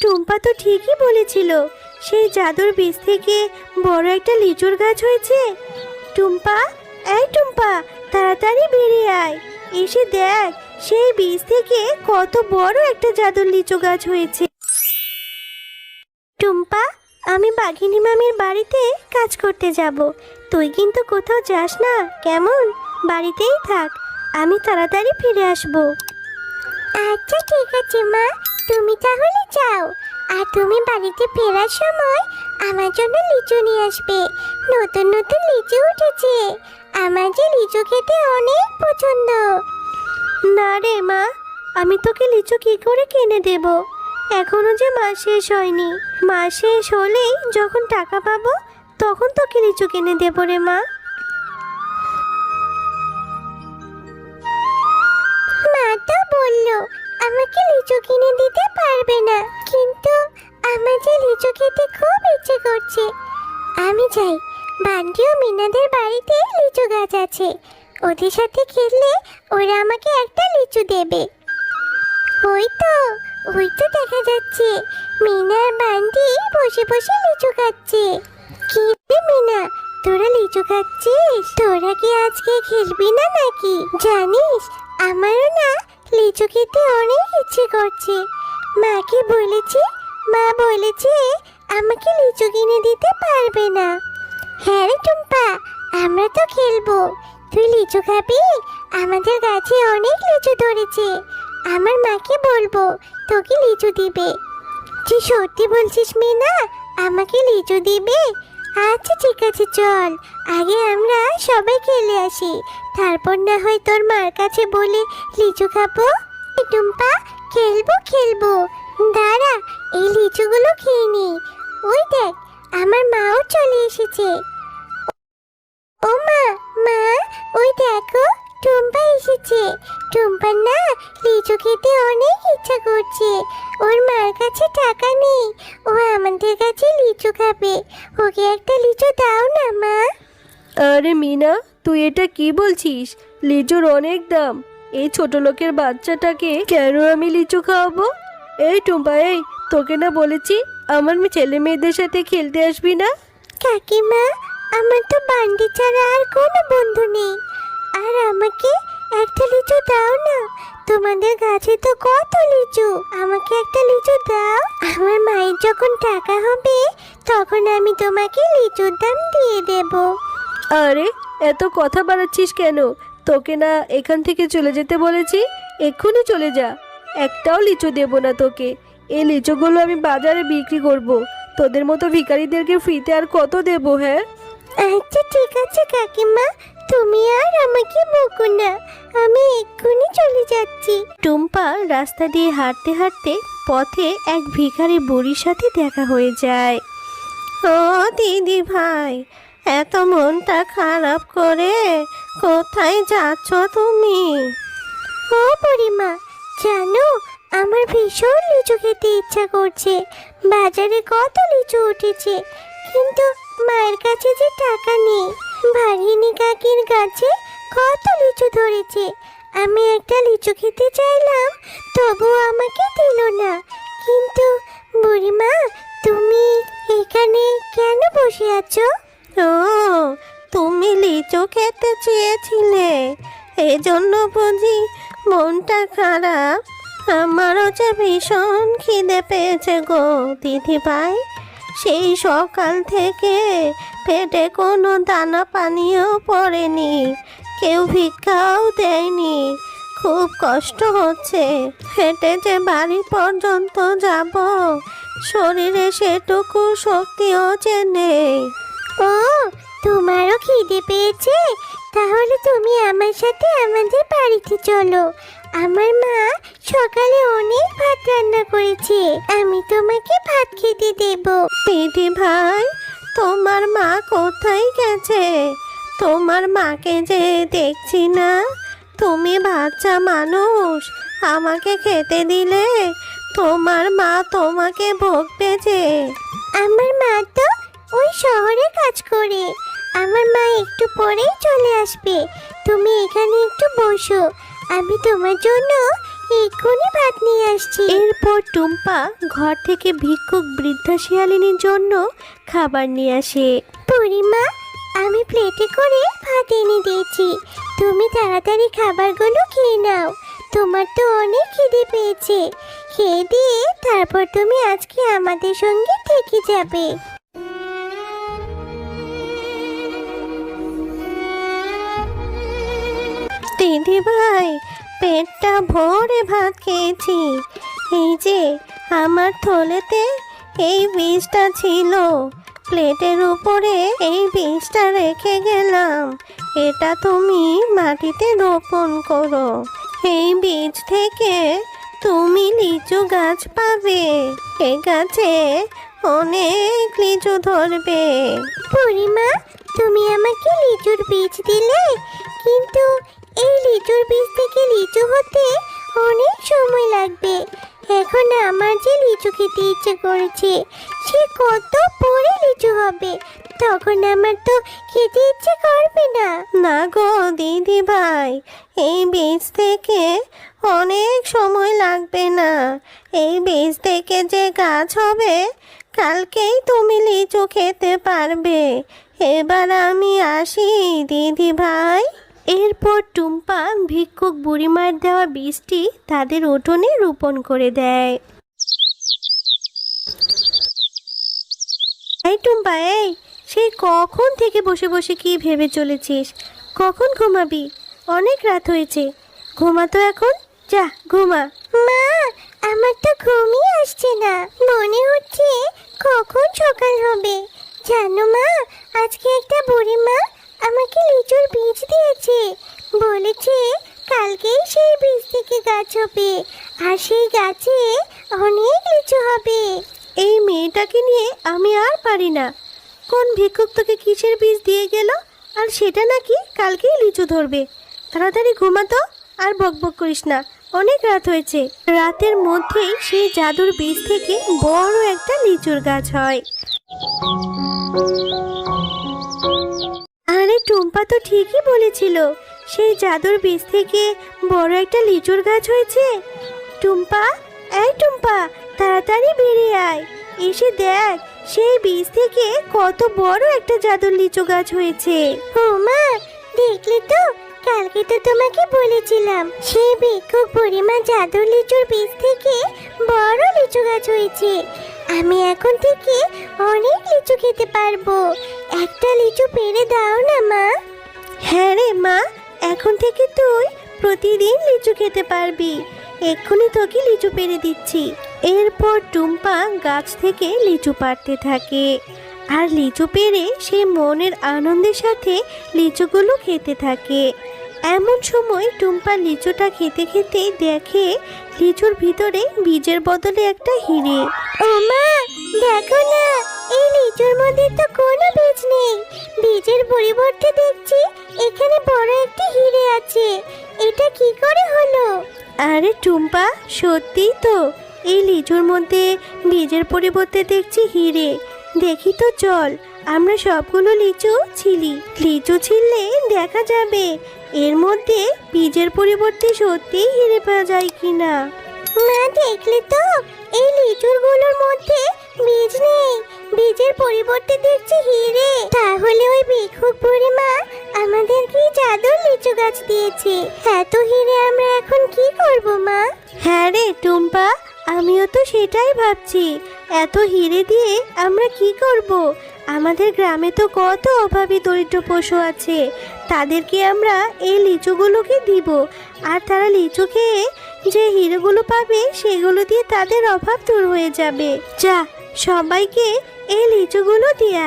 টুম্পা তো ঠিকই বলেছিল, সেই জাদুর বীজ থেকে বড় একটা লিচুর গাছ হয়েছে। টুম্পা, এই টুম্পা, তাড়াতাড়ি বেরিয়ে আয়। এসে দেখ, সেই বীজ থেকে কত বড় একটা জাদুর লিচু গাছ হয়েছে। টুম্পা, আমি বাঘিনী মামির বাড়িতে কাজ করতে যাব। তুই কিন্তু কোথাও যাস না, কেমন? বাড়িতেই থাক, আমি তাড়াতাড়ি ফিরে আসব। আচ্ছা ঠিক আছে, মা। তুমি তাহলে যাও, আর তুমি বাড়িতে ফেরার সময় আমার জন্য লিচু নিয়ে আসবে। নতুন নতুন লিচু উঠেছে। আমার যে লিচু খেতে অনেক পছন্দ। না রে মা, আমি তোকে লিচু কি করে কিনে দেব? এখনও যে মাস শেষ হয়নি। মাস শেষ হলেই যখন টাকা পাবো, তখন তোকে লিচু কিনে দেব রে মা। মিনাদের বাড়িতে লিচু গাছ আছে। ওদের সাথে খেললে ওরা আমাকে একটা লিচু দেবে। ওই তো ওই তো দেখা যাচ্ছে। মিনা আর বান্টি বসে বসে লিচু খাচ্ছে। কি রে মিনা, তোরা লিচু খাচ্ছিস? তোরা কি আজকে খেলবি না নাকি? জানিস, আমারও না লিচু খেতে অনেক ইচ্ছে করছে। মাকে বলেছি, মা বলেছে, আমাকে লিচু কিনে দিতে পারবে না। হ্যাঁ রে টুম্পা, আমরা তো খেলব। তুই লিচু খাবি? আমাদের গাছে অনেক লিচু ধরেছে। আমার মাকে বলব, তোকে লিচু দিবে। তুই সত্যি বলছিস মিনা, আমাকে লিচু দিবে? আচ্ছা ঠিক আছে, চল। আগে আমরা সবাই খেলে আসি। তারপর না হয় তোর মার কাছে বলে লিচু খাব? টুম্পা, খেলব খেলব। দাঁড়া, এই লিচুগুলো খেয়ে নি। ওই দেখ, আমার মাও চলে এসেছে। ও মা মা ওই দেখো টুম্পা এসেছে। টুম্পার না লিচু খেতে অনেক ইচ্ছা করছে। ওর মার কাছে টাকা নেই। ও আমাদের কাছে লিচু খাবে। ওকে একটা লিচু দাও না মা। আরে মিনা তুই এটা কি বলছিস? লিচুর অনেক দাম। এই ছোট লোকের বাচ্চাটাকে কেন আমি লিচু খাওয়াবো? এই টুম্পা এই তোকে না বলেছি আমার ছেলে মেয়েদের সাথে খেলতে আসবি না? কাকিমা আমার তো বান্ডি ছাড়া আর কোনো বন্ধু নেই। আর আমাকে একটা লিচু দাও না। তোমাদের গাছে তো কত লিচু। আমাকে একটা লিচু দাও। আমার মায়ের যখন টাকা হবে, তখন আমি তোমাকে লিচুর দাম দিয়ে দেব। আরে, এত কথা বাড়াচ্ছিস কেন? তোকে না এখান থেকে চলে যেতে বলেছি? এক্ষুনি চলে যা। একটাও লিচু দেবো না তোকে। এই লিচুগুলো আমি বাজারে বিক্রি করব। তোদের মতো ভিখারিদেরকে ফ্রিতে আর কত দেবো হ্যাঁ? আচ্ছা ঠিক আছে কাকিমা। তুমি আর আমাকে বকো না। আমি এক্ষুনি চলে যাচ্ছি। টুম্পা রাস্তা দিয়ে হাঁটতে হাঁটতে পথে এক ভিখারি বুড়ির সাথে দেখা হয়ে যায়। ও দিদি ভাই, এত মনটা খারাপ করে কোথায় যাচ্ছ তুমি? ও বুড়িমা, জানো, আমার ভীষণ লিচু খেতে ইচ্ছা করছে। বাজারে কত লিচু উঠেছে। কিন্তু মায়ের কাছে যে টাকা নেই ভাগিনী কাকির গাছে কত লিচু ধরেছে। আমি একটা লিচু খেতে চাইলাম তবুও আমাকে দিল না। কিন্তু বুড়িমা, তুমি এখানে কেন বসে আছো? ও, তুমি লিচু খেতে চেয়েছিলে। এজন্য বুঝি মনটা খারাপ। আমারও যে ভীষণ খিদে পেয়েছে গো দিদি ভাই সেই সকাল থেকে পেটে কোনো দানা পানিও পড়েনি। কেউ ভিক্ষাও দেয়নি। খুব কষ্ট হচ্ছে। হেঁটে যে বাড়ি পর্যন্ত যাব, শরীরে সেটুকু শক্তিও যে নেই। ও, তোমারও খিদে পেয়েছে? তাহলে তুমি আমার সাথে আমাদের বাড়িতে চলো। আমার মা সকালে অনেক ভাত রান্না করেছে। আমি তোমাকে ভাত খেতে দেব। দিদি ভাই তোমার মা কোথায় গেছে? তোমার মাকে যে দেখছি না। তুমি বাচ্চা মানুষ আমাকে খেতে দিলে তোমার মা তোমাকে বকবে যে আমার মা তো ওই শহরে কাজ করে। আমার মা একটু পরেই চলে আসবে। তুমি এখানে একটু বসো। আমি তোমার জন্য এক্ষুনি ভাত নিয়ে আসছি। এরপর টুম্পা ঘর থেকে ভিক্ষুক বৃদ্ধা শিয়ালিনীর জন্য খাবার নিয়ে আসে। পরিমা আমি প্লেটে করে ভাত এনে দিয়েছি। তুমি তাড়াতাড়ি খাবারগুলো খেয়ে নাও। তোমার তো অনেক খিদে পেয়েছে। খেয়ে দিয়ে তারপর তুমি আজকে আমাদের সঙ্গে থেকে যাবে। দিদি ভাই, পেটটা ভরে ভাত খেয়েছি। এই যে, আমার থলেতে এই বীজটা ছিল। প্লেটের উপরে এই বীজটা রেখে গেলাম। এটা তুমি মাটিতে রোপণ করো। এই বীজ থেকে তুমি লিচু গাছ পাবে। এ গাছে অনেক লিচু ধরবে। পরিমা, তুমি আমাকে লিচুর বীজ দিলে? না গো দিদি ভাই, এই বীজ থেকে অনেক সময় লাগবে না। এই বীজ থেকে যে গাছ হবে, কালকেই তুমি লিচু খেতে পারবে। এবার আমি আসি দিদি ভাই। এরপর টুম্পা, ভিক্ষুক বুড়িমার দেওয়া বীজটি তাদের উঠোনে রোপণ করে দেয়। এই টুম্পা, এই সেই কখন থেকে বসে বসে কি ভেবে চলেছিস? কখন ঘুমাবি? অনেক রাত হয়েছে। ঘুমা তো এখন? যা ঘুমা। মা আমার তো ঘুমই আসছে না। মনে হচ্ছে কখন সকাল হবে। জানো মা আজকে একটা বুড়ি মা আমাকে লিচুর বীজ দিয়েছে। বলেছে কালকেই সেই বীজ থেকে গাছ হবে আর সেই গাছে অনেক লিচু হবে। এই মেয়েটাকে নিয়ে আমি আর পারি না। কোন ভিক্ষুক তোকে কিসের বীজ দিয়ে গেল? আর সেটা নাকি কালকেই লিচু ধরবে। তাড়াতাড়ি ঘুমাতো আর বকবক করিস না। অনেক রাত হয়েছে। রাতের মধ্যেই সেই জাদুর বীজ থেকে বড় একটা লিচুর গাছ হয়। আরে টুম্পা তো ঠিকই বলেছিল, সেই জাদুর বীজ থেকে বড় একটা লিচুর গাছ হয়েছে। টুম্পা, এই টুম্পা, তাড়াতাড়ি বেরিয়ে আয়। এসে দেখ সেই বীজ থেকে কত বড় একটা জাদুর লিচু গাছ হয়েছে। ও মা দেখলি তো? কালকে তো তোমাকে বলেছিলাম সেই ভিক্ষুক পরিমা জাদুর লিচুর বীজ থেকে বড় লিচু গাছ হয়েছে। আমি এখন থেকে অনেক লিচু খেতে পারব। একটা লিচু পেরে দাও না মা। হ্যাঁ রে মা এখন থেকে তুই প্রতিদিন লিচু খেতে পারবি। এক্ষুনি তোকে লিচু পেরে দিচ্ছি। এরপর টুম্পা গাছ থেকে লিচু পাড়তে থাকে। আর লিচু পেরে সে মনের আনন্দের সাথে লিচুগুলো খেতে থাকে। এমন সময় টুম্পা লিচুটা খেতে খেতে দেখে লিচুর ভিতরে বীজের বদলে একটা হিরে। ও মা দেখো না এই লিচুর মধ্যে তো কোনো বীজ নেই। বীজের পরিবর্তে দেখছি এখানে বড় একটি হিরে আছে। এটা কি করে হলো? আরে টুম্পা সত্যি তো। এই লিচুর মধ্যে বীজের পরিবর্তে দেখছি হিরে। দেখি তো চল, আমরা সবগুলো লিচু ছিলি। লিচু ছিললে দেখা যাবে, এর মধ্যে বীজের পরিবর্তে সত্যিই হিরে পাওয়া যায় কিনা। মা, দেখলে তো, এই লিচুরগুলোর মধ্যে বীজ নেই। বীজের পরিবর্তে দেখছি হিরে। তাহলে ওই ভিক্ষুক বুড়ি মা আমাদের কি জাদুর লিচু গাছ দিয়েছে? এত হিরে আমরা এখন কি করব, মা? হ্যাঁ রে টুম্পা আমিও তো সেটাই ভাবছি। এত হিরে দিয়ে আমরা কি করব? আমাদের গ্রামে তো কত অভাবী দরিদ্র পশু আছে। তাদেরকে আমরা এই লিচুগুলোকে দিব। আর তারা লিচু খেয়ে যে হিরেগুলো পাবে, সেগুলো দিয়ে তাদের অভাব দূর হয়ে যাবে। যা, সবাইকে এই লিচুগুলো দিয়ে